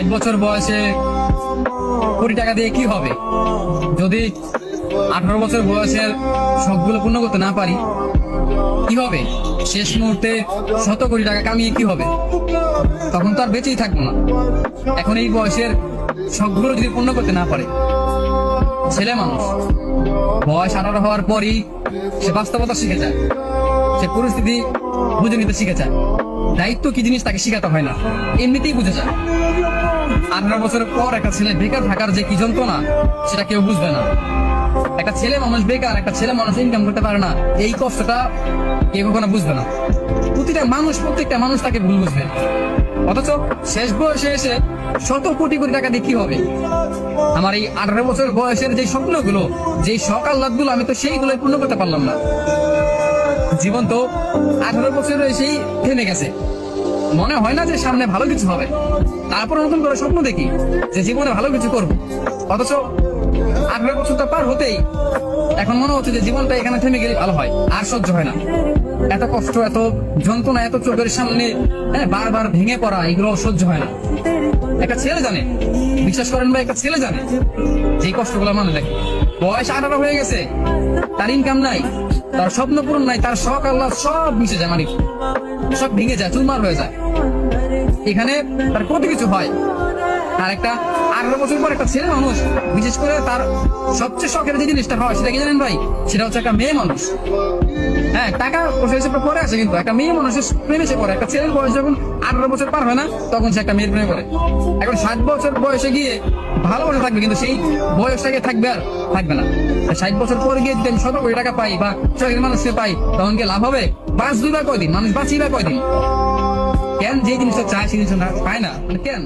ষাট বছর বয়সে কোটি টাকা দিয়ে কি হবে? যদি আঠারো বছর বয়সের সবগুলো পূর্ণ করতে না পারি, কি হবে? শেষ মুহূর্তে শত কোটি টাকা কামিয়ে কি হবে? তখন তো আর বেঁচেই থাকব না। এখন এই বয়সের সবগুলো যদি পূর্ণ করতে না পারে, ছেলে মানুষ, বয়স আঠারো হওয়ার পরই সে বাস্তবতা শিখে যায়, সে পরিস্থিতি বুঝে নিতে শিখে যায়। দায়িত্ব কি জিনিস তাকে শিখাতে হয় না? এমনিতেই বুঝে যায়। আঠারো বছরের পর একটা ছেলে বেকার থাকার যে কি যন্ত্রণা, সেটা কেউ বুঝবে না। একটা ছেলে মানুষ বেকার, একটা ছেলে মানুষ ইনকাম করতে পারে না, এই কষ্টটা কেউ কখনো বুঝবে না। প্রতিটা মানুষ, প্রত্যেকটা মানুষ তাকে ভুল বুঝবে। অথচ শেষ বয়সে এসে শত কোটি কোটি টাকা দিয়ে কি হবে? আমার এই আঠারো বছর বয়সের যে স্বপ্নগুলো যে সকাল আহ্লাদগুলো আমি তো সেইগুলো পূর্ণ করতে পারলাম না। জীবন তো আঠারো বছর এসেই থেমে গেছে। মনে হয় না যে সামনে ভালো কিছু হবে। তারপর নতুন করে স্বপ্ন দেখি যে জীবনে ভালো কিছু করব। অথচ আঠারো বছরটা পার হতেই এখন মনে হচ্ছে যে জীবনটা এখানে থেমে গেলে ভালো হয়, আর সহ্য হয় না। এত কষ্ট, এত যন্ত্রণা, এত চোখের সামনে হ্যাঁ বারবার ভেঙে পড়া, এগুলো সহ্য হয় না। একটা ছেলে জানে, বিশ্বাস করেন বা একটা ছেলে জানে, যে কষ্টগুলো মানে দেখে বয়স আঠারো হয়ে গেছে। তার ইনকাম নাই, তার স্বপ্ন পূরণ নাই, তার শখ আল্লাহ সব মিশে যায় মানে সব ভেঙে যায়, চুরমার হয়ে যায়। এখানে তার কত কিছু হয়? আর একটা আঠারো বছর পর একটা ছেলে মানুষ, বিশেষ করে তার সবচেয়ে শখের যে জিনিসটা হয়, সেটা কি জানেন ভাই? সেটা হচ্ছে একটা মেয়ে মানুষ। হ্যাঁ টাকা হিসেবে পরে আসে কিন্তু একটা মেয়ে মানুষের প্রেমে সে একটা ছেলের বয়স যখন আঠারো বছর পার হয় না, তখন সে একটা মেয়ের প্রেমে পড়ে। এখন ষাট বছর বয়সে গিয়ে ভালোবাসা থাকবে, কিন্তু সেই বয়সটাকে থাকবে আর থাকবে না। ষাট বছর পরে গিয়ে যদি আমি শত কোটি টাকা পাই বা শখের মানুষকে পাই, তখন কি লাভ হবে? বাঁচ দুই বা কয়দিন? মানুষ বাঁচি বা কয়দিন? কেন যে জিনিসটা চায়, সেই জিনিসটা পায় না। মানে কেন?